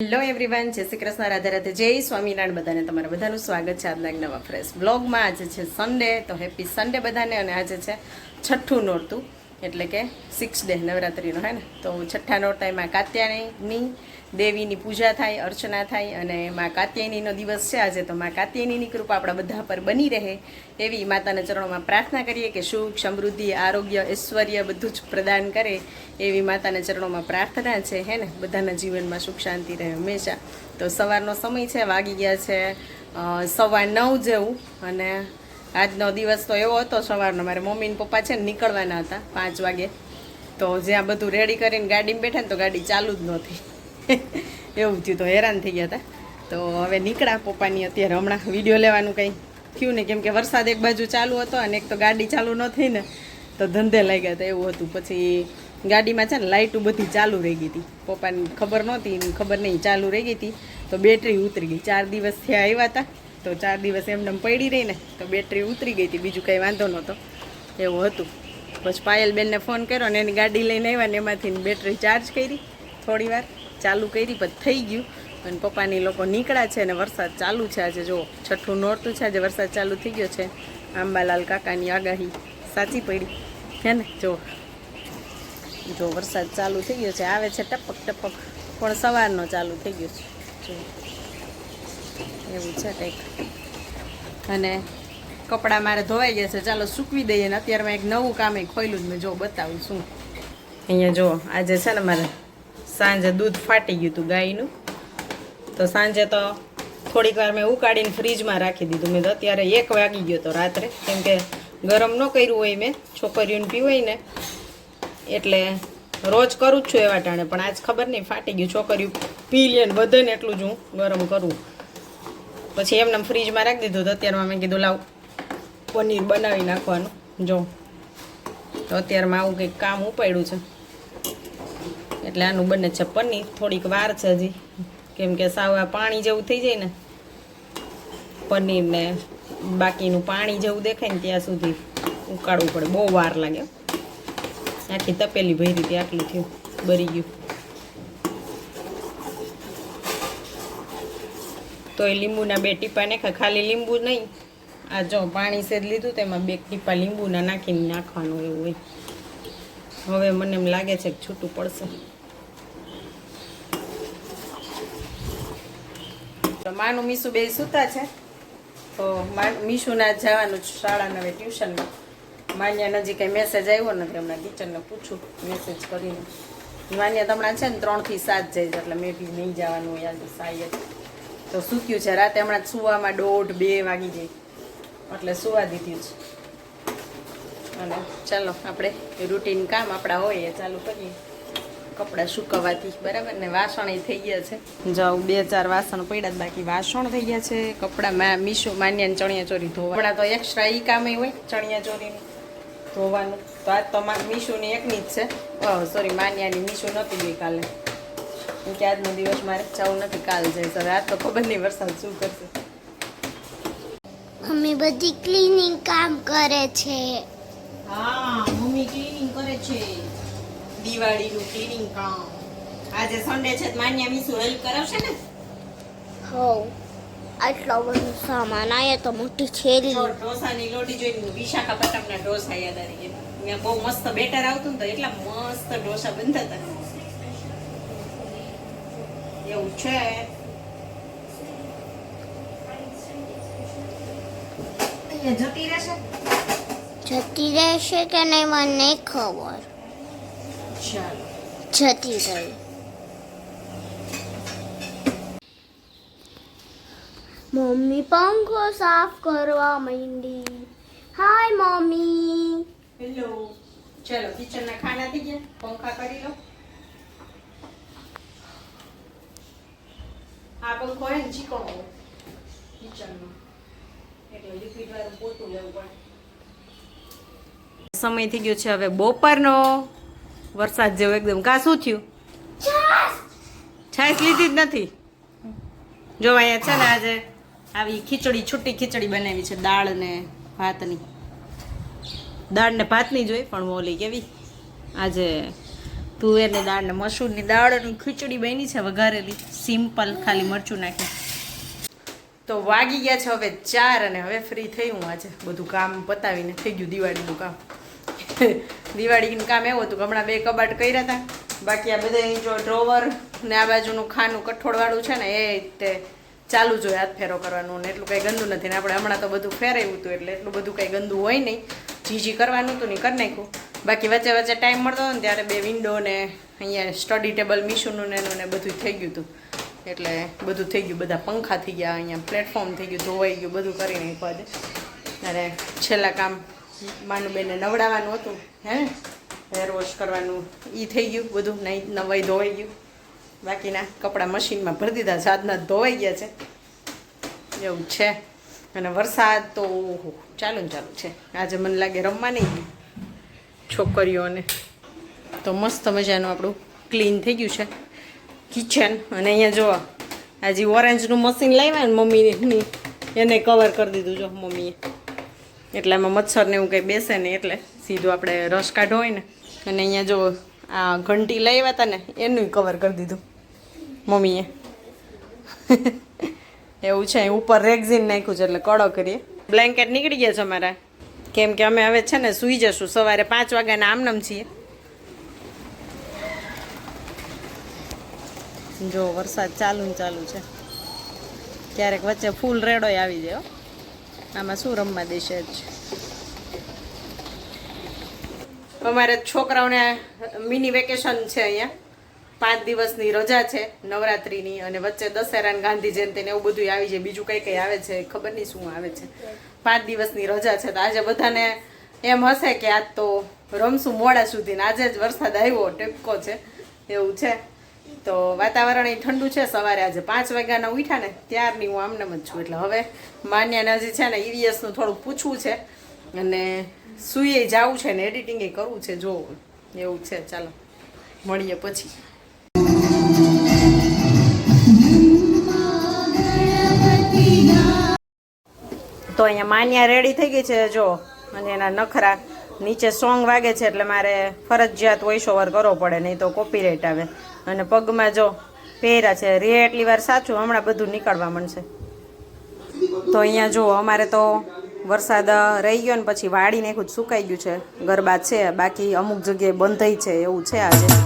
Hello everyone જય શ્રી કૃષ્ણ, રાધે રાધે, જય સ્વામિનારાયણ, બધાને તમારા બધાનું સ્વાગત છે આજના નવા ફ્રેશ બ્લોગમાં આજે છે સન્ડે તો હેપી સન્ડે બધાને, અને આજે છે છઠ્ઠું નોરતું. એટલે કે સિક્સ ડે નવરાત્રિનો, હે ને? તો છઠ્ઠા નોરતામાં કાત્યાયની દેવીની પૂજા થાય, અર્ચના થાય અને માં કાત્યાયનીનો દિવસ છે આજે. તો માં કાત્યાયનીની કૃપા આપણા બધા પર બની રહે એવી માતાના ચરણોમાં પ્રાર્થના કરીએ કે સુખ, સમૃદ્ધિ, આરોગ્ય, ઐશ્વર્ય બધું જ પ્રદાન કરે એવી માતાના ચરણોમાં પ્રાર્થના છે, હે ને? બધાના જીવનમાં સુખ, શાંતિ રહે હંમેશા. તો સવારનો સમય છે, વાગી ગયા છે સવા નવ જેવું અને આજનો દિવસ તો એવો હતો સવારનો. મારે મમ્મી ને પપ્પા છે ને નીકળવાના હતા પાંચ વાગે. તો જ્યાં બધું રેડી કરીને ગાડીમાં બેઠા ને તો ગાડી ચાલુ જ નહોતી. એવું થયું તો હેરાન થઈ ગયા હતા. તો હવે નીકળ્યા પપ્પાની અત્યારે. હમણાં વીડિયો લેવાનું કંઈ થયું ને કેમ કે વરસાદ એક બાજુ ચાલુ હતો અને એક તો ગાડી ચાલુ ન થઈ ને, તો ધંધે લાગ્યા હતા. એવું હતું. પછી ગાડીમાં છે ને લાઇટું બધી ચાલુ રહી ગઈ હતી. પપ્પાને ખબર નહોતી ખબર નહીં, ચાલુ રહી ગઈ હતી. તો બેટરી ઉતરી ગઈ. ચાર દિવસ થયા આવ્યા હતા. તો ચાર દિવસ એમને પડી રહી ને, તો બેટરી ઉતરી ગઈ હતી, બીજું કંઈ વાંધો નહોતો. એવું હતું. પછી પાયલબેનને ફોન કર્યો ને એની ગાડી લઈને આવ્યા ને એમાંથી બેટરી ચાર્જ કરી. થોડી વાર ચાલુ કરી, પછી થઈ ગયું. અને પપ્પાની લોકો નીકળ્યા છે અને વરસાદ ચાલુ છે આજે જો છઠ્ઠું નોરતું છે આજે, વરસાદ ચાલુ થઈ ગયો છે. આંબાલાલ કાકાની આગાહી સાચી પડી. હે ને? જો જો વરસાદ ચાલુ થઈ ગયો છે, આવે છે ટપક ટપક. પણ સવારનો ચાલુ થઈ ગયો છે. જો એવું છે કંઈક. અને કપડાં મારે ધોવાઈ ગયા છે. ચાલો સૂકવી દઈએ ને અત્યારમાં એક નવું કામ એ ખોયલું જ મેં. જો બતાવું શું. અહીંયા જો, આજે છે ને મારે સાંજે દૂધ ફાટી ગયું હતું ગાયનું. તો સાંજે તો થોડીક વાર મેં ઉકાળીને ફ્રીજમાં રાખી દીધું. મેં તો અત્યારે એક વાગી ગયો તો રાત્રે. કેમ કે ગરમ ન કર્યું હોય મેં. છોકરીઓને પીવાય ને. એટલે રોજ કરું જ છું એવા ટાણે. પણ આજ ખબર નહીં ફાટી ગયું. છોકરીઓ પી લે ને વધે ને એટલું જ હું ગરમ કરું. પછી એમને ફ્રીજમાં રાખી દીધું તો અત્યારમાં મેં કીધું, લાવ પનીર બનાવી નાખવાનું, જો. તો અત્યારમાં આવું કંઈક કામ ઉપાડ્યું છે. એટલે આનું બને છે પનીર. થોડીક વાર છે હજી. કેમ કે સાવ આ પાણી જેવું થઈ જાય ને પનીરને બાકીનું પાણી જેવું દેખાય ને ત્યાં સુધી ઉકાળવું પડે. બહુ વાર લાગે. આખી તપેલી ભરી હતી, આટલું થયું, બરી ગયું. તોય લીંબુના બે ટીપા નાખા ખાલી લીંબુ નહીં, આ જો પાણી સેજ લીધું તેમાં બે ટીપા લીંબુના નાખીને નાખવાનું એવું હોય. હવે મને એમ લાગે છે કે છૂટું પડશે. તો માનું મીસુ બે સૂતા છે. તો મીશુના જવાનું શાળાના હવે ટ્યુશનમાં. માન્યા નજીક કંઈ મેસેજ આવ્યો નથી, હમણાં ટીચરને પૂછું મેસેજ કરીને. માન્યા હમણાં છે ને ત્રણથી સાત જાય એટલે મેં બી નહીં જવાનું આજે સાયદ તો સૂક્યું છે. રાતે હમણાં સુવામાં દોઢ બે વાગી જાય એટલે સુવા દીધું છે. અને ચાલો, આપણે રૂટીન કામ આપણા હોય એ ચાલુ કરીએ. કપડાં સુકવવાથી, બરાબર ને? વાસણ એ થઈ ગયા છે. જાઉં, બે ચાર વાસણ પડ્યા બાકી. વાસણ થઈ ગયા છે. કપડાં મીશો માન્યા ચણિયા ચોરી ધોવા. કપડાં તો એક્સ્ટ્રા એ કામ હોય, ચણિયા ચોરીનું. ધોવાનું. તો આજ તો મીશુની એકની જ છે. સોરી માન્યાની મીશુ નહોતી ગઈ કાલે. કેમ કે આજનો દિવસ મારે જવું નથી કાલ જઈશ. હવે આજ તો ખબર નહીં વરસાદ શું કરશે. મમ્મી બધી ક્લીનિંગ કામ કરે છે. હા મમ્મી ક્લીનિંગ કરે છે. દિવાળીનું ક્લીનિંગ કામ. આજે સન્ડે છે તો માન્યા મીસુ હેલ્પ કરાવશે ને? હો આટલો બધો સામાન આયો તો મોટી છેલી. ઢોસાની લોટી જોઈને વિશાખાપટ્ટનમના ઢોસા યાદ આવી ગયા મેં બહુ મસ્ત બેટર આવતું ને તો એટલા મસ્ત ઢોસા બનતા હતા. એવું છે. જતી રહેશે? જતી રહેશે કે નહીં મને નહીં ખબર. જતી રહી. મમ્મી પંખો સાફ કરવા માંડી. Hi mummy. હેલો ચલો કિચનના ખાના થઈ ગયા. પંખા કરી લો. આ પંખો હોય ને ચીકણો હોય. કિચનમાં. એટલે લિક્વિડ વાળું પોતું લેવું પડે. સમય થઈ ગયો છે હવે બપોરનો. વરસાદ જેવો એકદમ. કા શું થયું? છાશ લીધી જ નથી. જો અહીંયા છે ને આજે આવી ખીચડી છૂટી ખીચડી બનાવી છે દાળ ને ભાતની. દાળ ને ભાતની જોઈ પણ મોલી કેવી? આજે તુવેરની દાળ ને મસૂરની દાળની ખીચડી બની છે વઘારેલી. સિમ્પલ ખાલી મરચું નાખી તો વાગી ગયા છે હવે ચાર અને હવે ફ્રી થઈ હું આજે. બધું કામ પતાવીને થઈ ગયું દિવાળીનું કામ. દિવાળીનું કામ એવું હતું હમણાં બે કબાટ કર્યા હતા. બાકી આ બધા જો ડ્રોવર ને આ બાજુનું ખાનું કઠોળવાળું છે ને એ તે ચાલુ જોઈએ હાથ ફેરો કરવાનું. ને એટલું કંઈ ગંદુ નથી ને આપણે હમણાં તો બધું ફેરાયું હતું એટલે એટલું બધું કંઈ ગંદુ હોય નહીં. જીજી કરવાનું હતું ને કરી નાખ્યું. બાકી વચ્ચે વચ્ચે ટાઈમ મળતો ને ત્યારે બે વિન્ડો ને અહીંયા સ્ટડી ટેબલ મિશુનું ને એનું ને બધું થઈ ગયું હતું. એટલે બધું થઈ ગયું, બધા પંખા થઈ ગયા, અહીંયા પ્લેટફોર્મ થઈ ગયું, ધોવાઈ ગયું, બધું કરી નાખ્યું આજે. અને છેલ્લા કામ માનુબેનને નવડાવવાનું હતું, હે? હેર વોશ કરવાનું એ થઈ ગયું બધું નહીં નવાઈ ધોવાઈ ગયું. બાકીના કપડાં મશીનમાં ભરી દીધા, સાધના ધોવાઈ ગયા છે. એવું છે. અને વરસાદ તો ઓહો, ચાલુ ને ચાલુ છે. આજે મને લાગે રમવા નહીં ગયું છોકરીઓને. તો મસ્ત મજાનું આપણું ક્લીન થઈ ગયું છે. કિચન અને અહીંયા જો, આજે ઓરેન્જનું મશીન લાવ્યા ને મમ્મીની એને કવર કરી દીધું જો મમ્મીએ. એટલે એમાં મચ્છરને એવું કંઈ બેસે નહીં, એટલે સીધું આપણે રસ કાઢો હોય ને. અને અહીંયા જો આ ઘંટી લઈ આવ્યા હતા ને, એનું કવર કરી દીધું મમ્મીએ. એવું છે ઉપર રેગઝીન નાખ્યું છે, એટલે કડો કરીએ બ્લેન્કેટ નીકળી ગયા છે અમારા. કેમ કે અમે હવે છે ને સૂઈ જશું, સવારે પાંચ વાગ્યાના આમનમ છીએ. જો, વરસાદ ચાલુ ને ચાલુ છે. ક્યારેક વચ્ચે ફૂલ રેડોય આવી જાય. આમાં શું રમવા દેશે જ. અમારે છોકરાઓને મિની વેકેશન છે અહીંયા. પાંચ દિવસની રજા છે, નવરાત્રિની અને વચ્ચે દશેરા ને ગાંધી જયંતિ ને એવું બધું આવી જાય. બીજું કઈ કઈ આવે છે, ખબર નહીં શું આવે છે. પાંચ દિવસની રજા છે. તો આજે બધાને એમ હશે કે આજ તો રમશું મોડા સુધી આજે જ વરસાદ આવ્યો, ટેપકો છે, એવું છે. તો વાતાવરણ એ ઠંડુ છે. સવારે આજે પાંચ વાગ્યાના ઉઠ્યા ને ત્યારની હું આમને જ છું. એટલે હવે માન્યાને હજી છે ને ઈવીએસનું થોડું પૂછવું છે અને સુઈએ જવું છે ને એડિટિંગે કરવું છે. જો એવું છે, ચાલો, મળીએ પછી. તો અહીંયા માન્યા રેડી થઈ ગઈ છે, જો. અને એના નખરા નીચે સોંગ વાગે છે, એટલે મારે ફરજિયાત વોઇસ ઓવર કરવો પડે, નહીં તો કોપીરાઇટ આવે. અને પગમાં જો પહેર્યા છે, રે એટલી વાર સાચું હમણાં બધું નીકળવા મળશે તો અહીંયા જો અમારે તો વરસાદ રહી ગયો ને પછી વાળીને ખુદ સુકાઈ ગયું છે. ગરબા છે, બાકી અમુક જગ્યાએ બંધાઈ છે, એવું છે આજે.